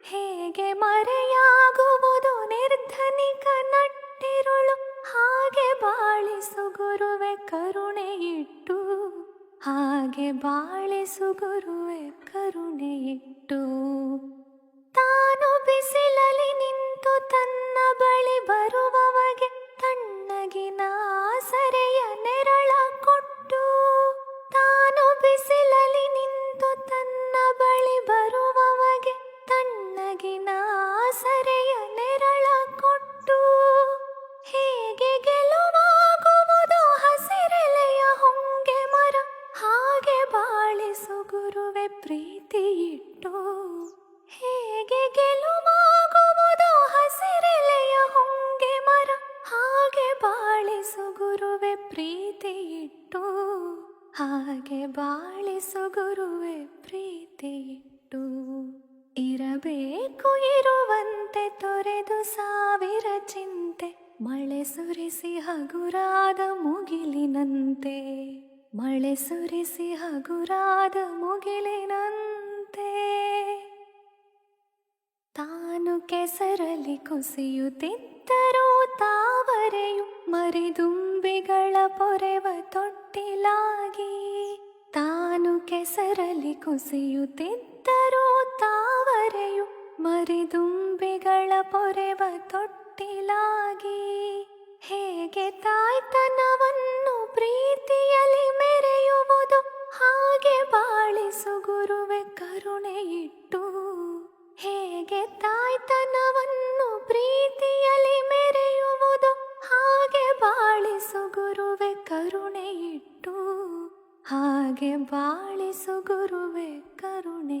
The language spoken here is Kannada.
ಹೇಗೆ ಮರೆಯಾಗುವುದು? ನಿರ್ಧನಿಕ ನಟ್ಟಿರುಳು ಹಾಗೆ ಬಾಳಿಸು ಗುರುವೆ ಕರುಣೆ ಇಟ್ಟು ಹಾಗೆ ಬಾಳಿಸು ಗುರುವೆ ಕರುಣೆ ಗುರುವೆ ಪ್ರೀತಿ ಇಟ್ಟು ಹಾಗೆ ಬಾಳಿಸು ಗುರುವೆ ಪ್ರೀತಿ ಇಟ್ಟು ಇರಬೇಕು ಇರುವಂತೆ ತೊರೆದು ಸಾವಿರ ಚಿಂತೆ, ಮಳೆ ಸುರಿಸಿ ಹಗುರಾದ ಮುಗಿಲಿನಂತೆ. ಮಳೆ ಸುರಿಸಿ ಹಗುರಾದ ಮುಗಿಲಿನಂತೆ. ತಾನು ಕೆಸರಲ್ಲಿ ಕುಸಿಯುತ್ತಿದ್ದರೂ ತಾವರೆಯು ಮರಿದುಂಬಿಗಳ ಪೊರೆವ ತೊಟ್ಟಿಲಾಗಿ ತಾನು ಕೆಸರಲ್ಲಿ ಕುಸಿಯುತ್ತಿದ್ದರೂ ತಾವರೆಯು ಮರಿದುಂಬಿಗಳ ಪೊರೆವ ತೊಟ್ಟಿಲಾಗಿ ಹಾಗೆ ಬಾಳಿಸು ಗುರುವೆ ಕರುಣೆ